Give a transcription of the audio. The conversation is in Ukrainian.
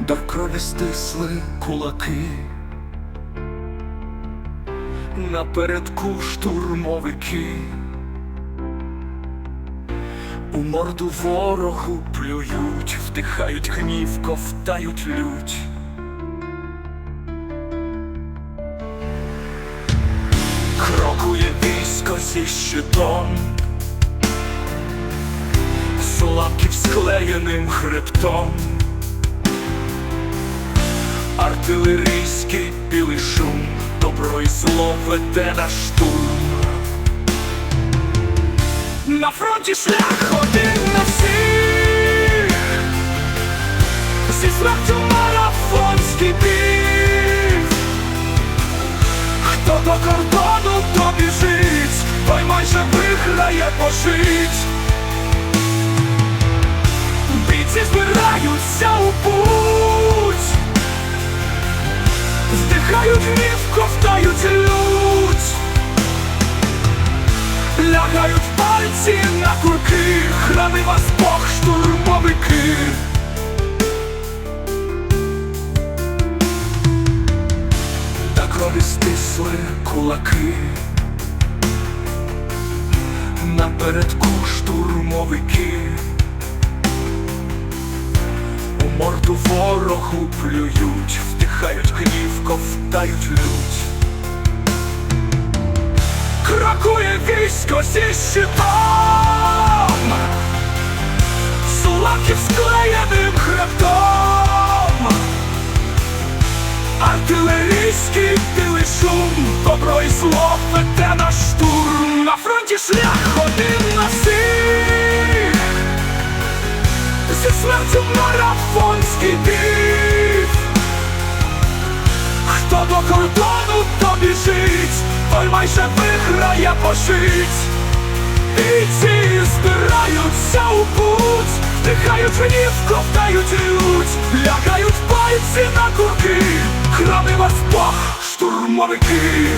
до крові стисли кулаки. Напередку штурмовики. У морду ворогу плюють, вдихають гнів, ковтають лють. Крокує військо зі щитом, Слабків склеєним хребтом, артилерійський білий шум, добро і зло веде на штурм. На фронті шлях один на всіх, зі смертю марафонський біг. Хто до кордону то біжить, той майже виграє пожить. Здихають гнів, ковтають лють, лягають пальці на курки, храни вас Бог, штурмовики. та крові стисли кулаки. Напередку штурмовики. У морду ворогу плюють, ковтають лють. Крокує військо зі щитом, Сулаків склеєним хребтом. Артилерійський білий шум, добро і зло веде на штурм. На фронті шлях один на всіх, зі смертю марафонський біг. Хто до кордону, то біжить, той майже виграє пожить. Бійці збираються у путь, вдихають гнів, ковтають лють, лягають пальці на курки, храни вас Бог, штурмовики.